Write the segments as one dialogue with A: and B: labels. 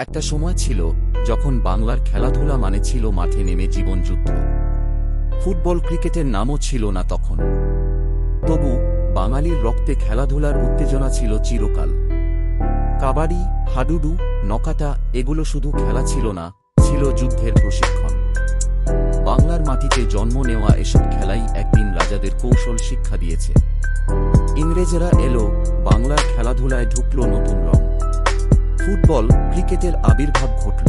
A: একটা সময় ছিল যখন বাংলার খেলাধুলা মানে ছিল মাঠে নেমে জীবনযুদ্ধ ফুটবল ক্রিকেটের নামও ছিল না তখন। তবু বাঙালির রক্তে খেলাধুলার উত্তেজনা ছিল চিরকাল। কাবাডি, হাডুডু, নকাটা এগুলো শুধু খেলা ছিল না, ছিল যুদ্ধের প্রশিক্ষণ। বাংলার মাটিতে জন্ম নেওয়া এসব খেলাই একদিন রাজাদের কৌশল শিক্ষা দিয়েছে। ইংরেজেরা এলো বাংলার খেলাধুলায় ঢুকল নতুন রং। ফুটবল, ক্রিকেটের আবির্ভাব ঘটল।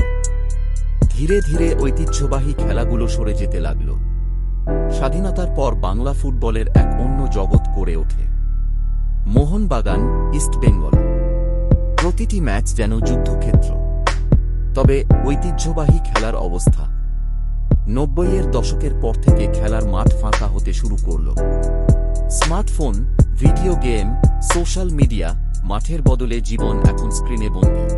A: ধীরে ধীরে ঐতিহ্যবাহী খেলাগুলো সরে যেতে লাগল। স্বাধীনতার পর বাংলা ফুটবলের এক অন্য জগৎ গড়ে ওঠে। মোহনবাগান ইস্টবেঙ্গল প্রতিটি ম্যাচ যেন যুদ্ধক্ষেত্র। তবে ঐতিহ্যবাহী খেলার অবস্থা। নব্বইয়ের দশকের পর থেকে খেলার মাঠ ফাঁকা হতে শুরু করল। Smartphone, video game, social media মাঠের বদলে জীবন এখন স্ক্রিনে বন্দী।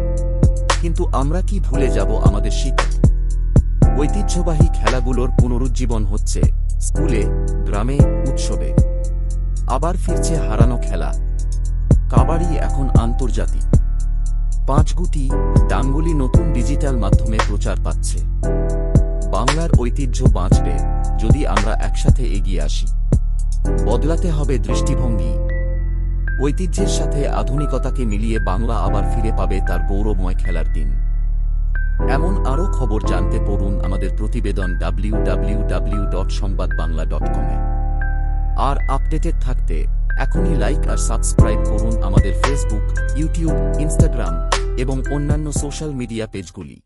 A: কিন্তু আমরা কি ভুলে যাব আমাদের শিক্ষা ঐতিহ্যবাহী খেলাগুলোর পুনরুজ্জীবন হচ্ছে স্কুলে, গ্রামে, উৎসবে। আবার ফিরছে হারানো খেলা। কাবাডি এখন আন্তর্জাতিক। পাঁচগুটি ডাঙ্গুলি নতুন ডিজিটাল মাধ্যমে প্রচার পাচ্ছে। বাংলার ঐতিহ্য বাঁচবে যদি আমরা একসাথে এগিয়ে আসি। বদলাতে হবে দৃষ্টিভঙ্গি। ঐতিহ্যের সাথে আধুনিকতাকে মিলিয়ে বাংলা আবার ফিরে পাবে তার গৌরবময় খেলার দিন। এমন আরও খবর জানতে পড়ুন আমাদের প্রতিবেদন ডাব্লিউ ডাব্লিউ ডাব্লিউ ডট সংবাদ বাংলা ডট আর আপডেটেড থাকতে এখনই লাইক আর সাবস্ক্রাইব করুন আমাদের ফেসবুক, ইউটিউব, ইনস্টাগ্রাম এবং অন্যান্য সোশ্যাল মিডিয়া পেজগুলি।